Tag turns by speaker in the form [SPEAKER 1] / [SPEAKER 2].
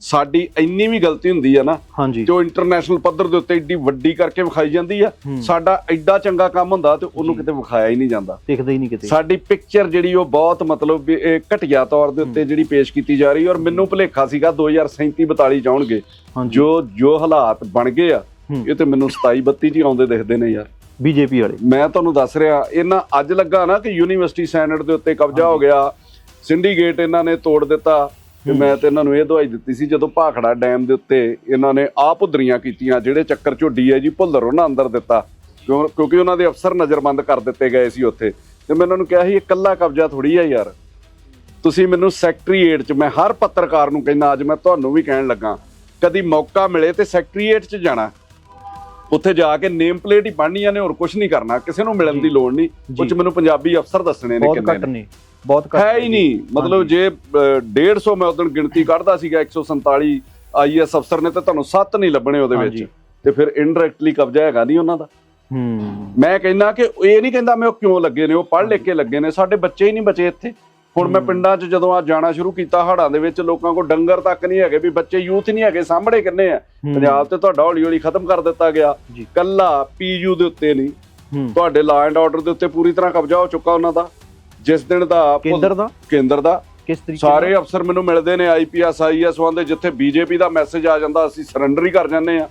[SPEAKER 1] ਸਾਡੀ ਇੰਨੀ ਵੀ ਗਲਤੀ ਹੁੰਦੀ ਆ ਨਾ ਜੋ ਇੰਟਰਨੈਸ਼ਨਲ ਪੱਧਰ ਦੇ ਉੱਤੇ ਏਡੀ ਵੱਡੀ ਕਰਕੇ ਵਿਖਾਈ ਜਾਂਦੀ ਆ। ਸਾਡਾ ਐਡਾ ਚੰਗਾ ਕੰਮ ਹੁੰਦਾ ਤੇ ਉਹਨੂੰ
[SPEAKER 2] ਜੀ।
[SPEAKER 1] ਕਿਤੇ ਵਿਖਾਇਆ ਹੀ ਨਹੀਂ ਜਾਂਦਾ।
[SPEAKER 2] ਦਿਖਦਾ ਹੀ ਨਹੀਂ ਕਿਤੇ।
[SPEAKER 1] ਸਾਡੀ ਪਿਕਚਰ ਜਿਹੜੀ ਉਹ ਬਹੁਤ ਮਤਲਬ ਘਟੀਆ ਤੌਰ ਦੇ ਉੱਤੇ ਜਿਹੜੀ ਪੇਸ਼ ਕੀਤੀ ਜਾ ਰਹੀ ਔਰ ਮੈਨੂੰ ਭੁਲੇਖਾ ਸੀਗਾ 2037 42 ਚ ਆਉਣਗੇ
[SPEAKER 2] ਹਾਂਜੀ।
[SPEAKER 1] ਜੋ ਜੋ ਹਾਲਾਤ ਬਣ ਗਏ ਆ। ਇਹ ਤੇ ਮੈਨੂੰ 27 32 ਚ ਹੀ ਆਉਂਦੇ ਦਿਖਦੇ ਨੇ ਯਾਰ।
[SPEAKER 2] ਬੀਜੇਪੀ ਵਾਲੇ।
[SPEAKER 1] ਮੈਂ ਤੁਹਾਨੂੰ ਦੱਸ ਰਿਹਾ ਇਹਨਾਂ ਅੱਜ ਲੱਗਾ ਨਾ ਕਿ ਯੂਨੀਵਰਸਿਟੀ ਸੈਨੇਟ ਦੇ ਉੱਤੇ ਕਬਜ਼ਾ ਹੋ ਗਿਆ ਸਿੰਡੀਕੇਟ ਇਹਨਾਂ ਨੇ ਤੋੜ ਦਿੱਤਾ
[SPEAKER 2] ਹੂੰ।
[SPEAKER 1] ਮੈਂ ਤੇ ਇਹਨਾਂ ਨੂੰ ਇਹ ਦਵਾਈ ਦਿੱਤੀ ਸੀ ਜਦੋਂ ਭਾਖੜਾ ਡੈਮ ਦੇ ਉੱਤੇ ਇਹਨਾਂ ਨੇ ਆਪ ਉਧਰੀਆਂ ਕੀਤੀਆਂ ਜਿਹੜੇ ਚੱਕਰ ਚੋਂ ਡੀਆਈਜੀ ਭੁੱਲਰ ਉਹਨਾਂ ਅੰਦਰ ਦਿੱਤਾ। ਕਿਉਂ- ਕਿਉਂਕਿ ਉਹਨਾਂ ਦੇ ਅਫਸਰ ਨਜ਼ਰਬੰਦ ਕਰ ਦਿੱਤੇ ਗਏ ਸੀ ਉੱਥੇ। ਤੇ ਮੈਂ ਉਹਨਾਂ ਨੂੰ ਕਿਹਾ ਸੀ ਇਹ ਇਕੱਲਾ ਕਬਜ਼ਾ ਥੋੜੀ ਆ ਯਾਰ। ਤੁਸੀਂ ਮੈਨੂੰ ਸੈਕਟਰੀਏਟ 'ਚ ਮੈਂ ਹਰ ਪੱਤਰਕਾਰ ਨੂੰ ਕਹਿੰਦਾ ਅੱਜ ਮੈਂ ਤੁਹਾਨੂੰ ਵੀ ਕਹਿਣ ਲੱਗਾ ਕਦੀ ਮੌਕਾ ਮਿਲੇ ਤੇ ਸੈਕਟਰੀਏਟ 'ਚ ਜਾਣਾ। ਉੱਥੇ ਜਾ ਕੇ ਨੇਮ ਪਲੇਟ ਹੀ ਪੜ੍ਹਨੀਆਂ ਨੇ ਹੋਰ ਕੁਝ ਨਹੀਂ ਕਰਨਾ ਕਿਸੇ ਨੂੰ ਮਿਲਣ ਦੀ ਲੋੜ ਨਹੀਂ। ਉੱਚ ਮੈਨੂੰ ਪੰਜਾਬੀ ਅਫਸਰ ਦੱਸਣੇ ਨੇ ਕਿੰਨੇ ਨੇ।
[SPEAKER 2] ਬਹੁਤ ਘੱਟ
[SPEAKER 1] ਹੈ ਹੀ ਨਹੀਂ। ਮਤਲਬ ਜੇ ਅ, 150 ਮੈਂ ਉਦੋਂ ਗਿਣਤੀ ਕੱਢਦਾ ਸੀਗਾ 147 ਆਈਐਸ ਅਫਸਰ ਨੇ ਤੇ ਤੁਹਾਨੂੰ 7 ਨਹੀਂ ਲੱਭਣੇ ਉਹਦੇ ਵਿੱਚ। ਤੇ ਫਿਰ ਇਨਡਾਇਰੈਕਟਲੀ ਕਬਜ਼ਾ ਹੈਗਾ ਨਹੀਂ ਉਹਨਾਂ ਦਾ।
[SPEAKER 2] ਹੂੰ।
[SPEAKER 1] ਮੈਂ ਕਹਿੰਦਾ ਕਿ ਇਹ ਨਹੀਂ ਕਹਿੰਦਾ ਮੈਂ ਉਹ ਕਿਉਂ ਲੱਗੇ ਨੇ ਉਹ ਪੜ੍ਹ ਲਿਖ ਕੇ ਲੱਗੇ ਨੇ ਸਾਡੇ ਬੱਚੇ ਹੀ ਨਹੀਂ ਬਚੇ ਇੱਥੇ। ਹੁਣ ਮੈਂ। ਪਿੰਡਾਂ 'ਚ ਜਦੋਂ ਆ ਜਾਣਾ ਸ਼ੁਰੂ ਕੀਤਾ ਹੜਾਂ ਦੇ ਵਿੱਚ ਲੋਕਾਂ ਕੋਲ ਡੰਗਰ ਤੱਕ ਨਹੀਂ ਹੈਗੇ ਵੀ ਬੱਚੇ ਯੂਥ ਨਹੀਂ ਹੈਗੇ ਸਾਹਮਣੇ ਕਿੰਨੇ ਆ। ਪੰਜਾਬ ਤੇ ਤੁਹਾਡਾ ਹੌਲੀ ਹੌਲੀ ਖਤਮ ਕਰ ਦਿੱਤਾ ਗਿਆ। ਕੱਲਾ ਪੀਯੂ ਦੇ ਉੱਤੇ ਨਹੀਂ। ਤੁਹਾਡੇ ਲਾ ਐਂਡ ਆਰਡਰ ਦੇ ਉੱਤੇ ਪੂਰੀ ਤਰ੍ਹਾਂ ਕਬਜ਼ਾ ਹੋ ਚੁੱਕਾ ਉਹਨਾਂ ਦਾ। ਜਿਸ ਦਿਨ ਦਾ
[SPEAKER 2] ਕੇਂਦਰ ਦਾ?
[SPEAKER 1] ਕੇਂਦਰ ਦਾ।
[SPEAKER 2] ਕਿਸ ਤਰੀਕੇ
[SPEAKER 1] ਸਾਰੇ ਅਫਸਰ ਮੈਨੂੰ ਮਿਲਦੇ ਨੇ ਆਈਪੀਐਸ ਆਈਐਸ ਵਾਂਦੇ ਜਿੱਥੇ ਬੀਜੇਪੀ ਦਾ ਮੈਸੇਜ ਆ ਜਾਂਦਾ ਅਸੀਂ ਸਰੈਂਡਰ ਹੀ ਕਰ ਜਾਂਦੇ ਆ